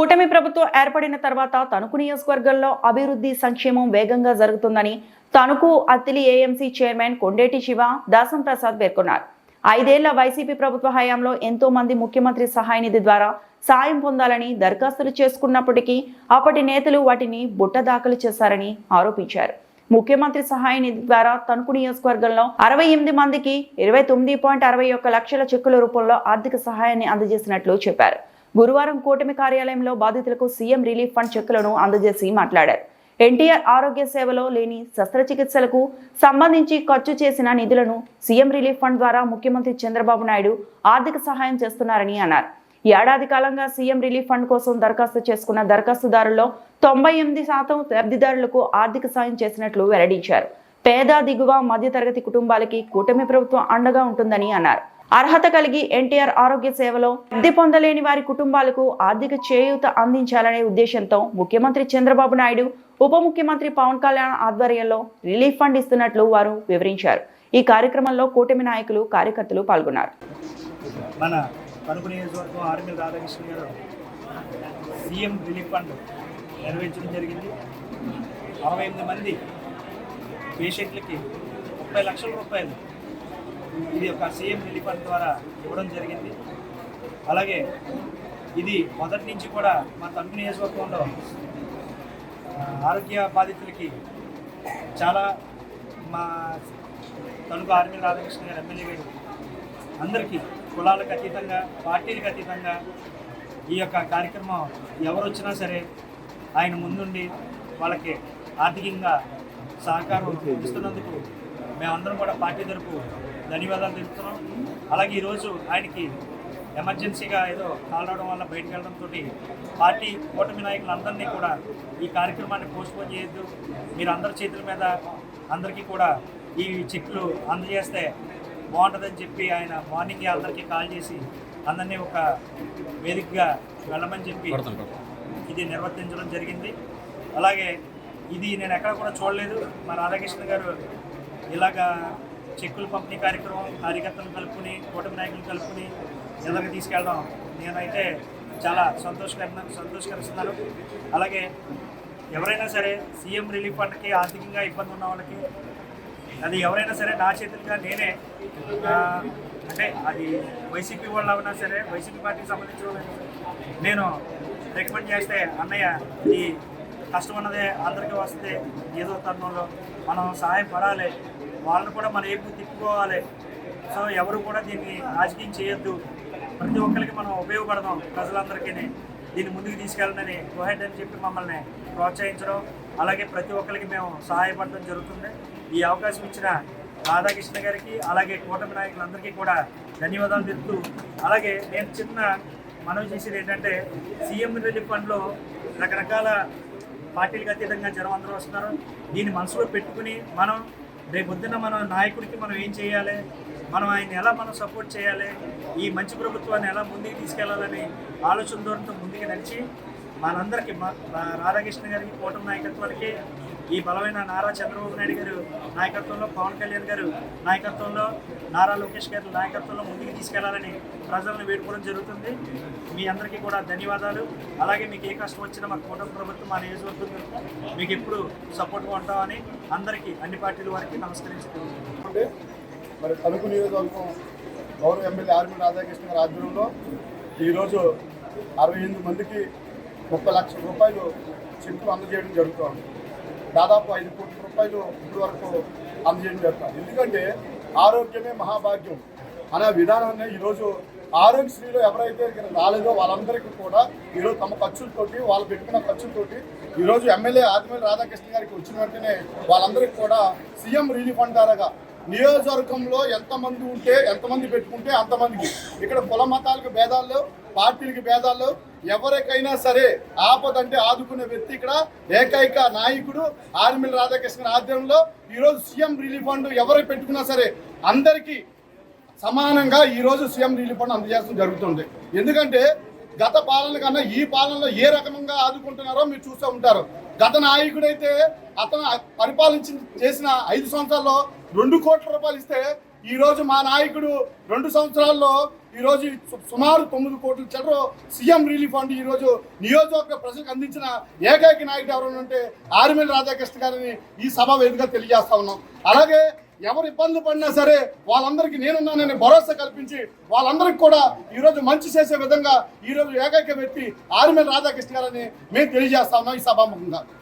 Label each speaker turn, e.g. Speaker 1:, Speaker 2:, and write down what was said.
Speaker 1: కూటమి ప్రభుత్వం ఏర్పడిన తర్వాత తణుకు నియోజకవర్గంలో అభివృద్ధి సంక్షేమం వేగంగా జరుగుతుందని తణుకు అత్తిలి ఏఎంసీ చైర్మన్ కొండేటి శివ దాసం ప్రసాద్ పేర్కొన్నారు. ఐదేళ్ళ వైసీపీ ప్రభుత్వ హయాంలో ఎంతో మంది ముఖ్యమంత్రి సహాయ నిధి ద్వారా సాయం పొందాలని దరఖాస్తులు చేసుకున్నప్పటికీ అప్పటి నేతలు వాటిని బుట్ట దాఖలు చేశారని ఆరోపించారు. ముఖ్యమంత్రి సహాయ నిధి ద్వారా తణుకు నియోజకవర్గంలో అరవై ఎనిమిది మందికి ఇరవై తొమ్మిది పాయింట్ అరవై ఒక్క లక్షల చెక్కుల రూపంలో ఆర్థిక సహాయాన్ని అందజేసినట్లు చెప్పారు. గురువారం కూటమి కార్యాలయంలో బాధితులకు సీఎం రిలీఫ్ ఫండ్ చెక్కులను అందజేసి మాట్లాడారు. ఎన్టీఆర్ ఆరోగ్య సేవలో లేని శస్త్రచికిత్సలకు సంబంధించి ఖర్చు చేసిన నిధులను సీఎం రిలీఫ్ ఫండ్ ద్వారా ముఖ్యమంత్రి చంద్రబాబు నాయుడు ఆర్థిక సహాయం చేస్తున్నారని అన్నారు. ఏడాది కాలంగా సీఎం రిలీఫ్ ఫండ్ కోసం దరఖాస్తు చేసుకున్న దరఖాస్తుదారుల్లో తొంభై ఎనిమిది శాతం లబ్ధిదారులకు ఆర్థిక సాయం చేసినట్లు వెల్లడించారు. పేద దిగువ మధ్యతరగతి కుటుంబాలకి కూటమి ప్రభుత్వం అండగా ఉంటుందని అన్నారు. అర్హత కలిగి ఎన్టీఆర్ ఆరోగ్య సేవలో లబ్ధి పొందలేని వారి కుటుంబాలకు ఆర్థిక చేయూత అందించాలనే ఉద్దేశంతో ముఖ్యమంత్రి చంద్రబాబు నాయుడు ఉప ముఖ్యమంత్రి పవన్ కళ్యాణ్ ఆధ్వర్యంలో రిలీఫ్ ఫండ్ ఇస్తున్నట్లు వారు వివరించారు. ఈ కార్యక్రమంలో కూటమి నాయకులు కార్యకర్తలు పాల్గొన్నారు.
Speaker 2: మన నియోజకవర్గం ఆర్మీ రాధాకృష్ణ గారు సీఎం రిలీఫ్ ఫండ్ నిర్వహించడం జరిగింది. అరవై ఎనిమిది మంది పేషెంట్లకి ముప్పై లక్షల రూపాయలు ఇది ఒక సీఎం రిలీఫ్ ఫండ్ ద్వారా ఇవ్వడం జరిగింది. అలాగే ఇది మొదటి నుంచి కూడా మా తమిళ నియోజకవర్గంలో ఆరోగ్య బాధితులకి చాలా మా తణుకు ఆర్మీ రాధాకృష్ణ గారు ఎమ్మెల్యే గారు అందరికీ కులాలకు అతీతంగా పార్టీలకు అతీతంగా ఈ యొక్క కార్యక్రమం ఎవరు వచ్చినా సరే ఆయన ముందుండి వాళ్ళకి ఆర్థికంగా సహకారం ఇస్తున్నందుకు మేమందరం కూడా పార్టీ తరపు ధన్యవాదాలు తెలుపుతున్నాం. అలాగే ఈరోజు ఆయనకి ఎమర్జెన్సీగా ఏదో కాల్ రావడం వల్ల బయటకు వెళ్ళడంతో పార్టీ కూటమి నాయకులందరినీ కూడా ఈ కార్యక్రమాన్ని పోస్ట్పోన్ చేయొద్దు. మీరు అందరి చేతుల మీద అందరికీ కూడా ఈ చెక్లు అందజేస్తే బాగుంటుందని చెప్పి ఆయన మార్నింగ్ అందరికీ కాల్ చేసి అందరినీ ఒక వేదికగా వెళ్ళమని చెప్పి ఇది నిర్వర్తించడం జరిగింది. అలాగే ఇది నేను ఎక్కడ కూడా చూడలేదు. మా రాధాకృష్ణ గారు ఇలాగా చెక్కులు పంపిణీ కార్యక్రమం కార్యకర్తలు కలుపుకుని కూటమి నాయకులు కలుపుకుని ఎలాగ తీసుకెళ్ళడం నేనైతే చాలా సంతోషకర సంతోషకరిస్తున్నాను. అలాగే ఎవరైనా సరే సీఎం రిలీఫ్ ఫండ్కి ఆర్థికంగా ఇబ్బంది ఉన్న వాళ్ళకి అది ఎవరైనా సరే నా చేతులుగా నేనే అంటే అది వైసీపీ వాళ్ళు అయినా సరే వైసీపీ పార్టీకి సంబంధించిన నేను రికమెండ్ చేస్తే అన్నయ్య ఈ కష్టం అన్నదే అందరికీ వస్తే ఏదో తరుణంలో మనం సహాయం పడాలి. వాళ్ళని కూడా మన ఏపు తిప్పుకోవాలి. సో ఎవరు కూడా దీన్ని రాజకీయం చేయొద్దు. ప్రతి ఒక్కరికి మనం ఉపయోగపడదాం ప్రజలందరికీ. దీన్ని ముందుకు తీసుకెళ్ళనని గోహెడ్ అని చెప్పి మమ్మల్ని ప్రోత్సహించడం అలాగే ప్రతి ఒక్కరికి మేము సహాయపడడం జరుగుతుంది. ఈ అవకాశం ఇచ్చిన రాధాకృష్ణ గారికి అలాగే కూటమి నాయకులందరికీ కూడా ధన్యవాదాలు తెలుపుతూ అలాగే నేను చిన్న మనవి చేసేది ఏంటంటే సీఎం రిలీఫ్ ఫండ్లో రకరకాల పార్టీలకు అతీతంగా జనం అందరూ వస్తున్నారు. దీన్ని మనసులో పెట్టుకుని మనం రేపొద్దున మన నాయకుడికి మనం ఏం చేయాలి? మనం ఆయన ఎలా మనం సపోర్ట్ చేయాలి? ఈ మంచి ప్రభుత్వాన్ని ఎలా ముందుకు తీసుకెళ్ళాలని ఆలోచన ధోరణితో ముందుకు నడిచి మనందరికీ మా రాధాకృష్ణ గారికి కూటమి నాయకత్వానికి ఈ బలమైన నారా చంద్రబాబు నాయుడు గారు నాయకత్వంలో పవన్ కళ్యాణ్ గారు నాయకత్వంలో నారా లోకేష్ గారి నాయకత్వంలో ముందుకు తీసుకెళ్ళాలని ప్రజలను వేడుకోవడం జరుగుతుంది. మీ అందరికీ కూడా ధన్యవాదాలు. అలాగే మీకు ఏ కష్టం వచ్చినా మా కూటమి ప్రభుత్వం మా నియోజకవర్గం మీకు ఎప్పుడు సపోర్ట్గా ఉంటామని అందరికీ అన్ని పార్టీల వారికి నమస్కరించుకుంటున్నాను.
Speaker 3: మరి తణుకు నియోజకవర్గం గౌరవ ఎమ్మెల్యే ఆర్మీ రాధాకృష్ణ గారి ఆధ్వర్యంలో ఈరోజు అరవై ఎనిమిది మందికి ముప్పై లక్షల రూపాయలు చెక్కులు అందజేయడం జరుగుతుంది. దాదాపు ఐదు కోట్ల రూపాయలు ఇప్పటి వరకు అందజేయడం జరుగుతుంది. ఎందుకంటే ఆరోగ్యమే మహాభాగ్యం అనే విధానాన్ని ఈరోజు ఆరోగ్యశ్రీలో ఎవరైతే రాలేదో వాళ్ళందరికీ కూడా ఈరోజు తమ ఖర్చులతోటి వాళ్ళు పెట్టుకున్న ఖర్చులతోటి ఈరోజు ఎమ్మెల్యే ఆదిమల్లి రాధాకృష్ణ గారికి వచ్చిన వెంటనే వాళ్ళందరికీ కూడా సీఎం రిలీఫ్ ఫండ్ నియోజకవర్గంలో ఎంతమంది ఉంటే ఎంతమంది పెట్టుకుంటే అంతమందికి. ఇక్కడ కుల మతాలకు భేదాలు పార్టీలకి భేదాలు ఎవరికైనా సరే ఆపదంటే ఆదుకునే వ్యక్తి ఇక్కడ ఏకైక నాయకుడు ఆర్మిల రాధాకృష్ణ ఆధ్వర్యంలో ఈరోజు సీఎం రిలీఫ్ ఫండ్ ఎవరు పెట్టుకున్నా సరే అందరికీ సమానంగా ఈరోజు సీఎం రిలీఫ్ ఫండ్ అందజేయడం జరుగుతుంది. ఎందుకంటే గత పాలన కన్నా ఈ పాలనలో ఏ రకంగా ఆదుకుంటున్నారో మీరు చూస్తూ ఉంటారు. గత నాయకుడైతే అతను పరిపాలించి చేసిన ఐదు సంవత్సరాల్లో రెండు కోట్ల రూపాయలు ఇస్తే ఈరోజు మా నాయకుడు రెండు సంవత్సరాల్లో ఈరోజు సు- సుమారు తొమ్మిది కోట్ల చిల్లర సీఎం రిలీఫ్ ఫండ్ ఈరోజు నియోజకవర్గ ప్రజలకు అందించిన ఏకైక నాయకుడు ఎవరైనా ఉంటే ఆర్మిల రాధాకృష్ణ గారిని ఈ సభ వేదికగా తెలియజేస్తా ఉన్నాం. అలాగే ఎవరు ఇబ్బంది పడినా సరే వాళ్ళందరికీ నేనున్నానని భరోసా కల్పించి వాళ్ళందరికీ కూడా ఈరోజు మంచి చేసే విధంగా ఈరోజు ఏకైక వ్యక్తి ఆర్మిల రాధాకృష్ణ గారని మేము తెలియజేస్తా ఉన్నాం ఈ సభాముఖంగా.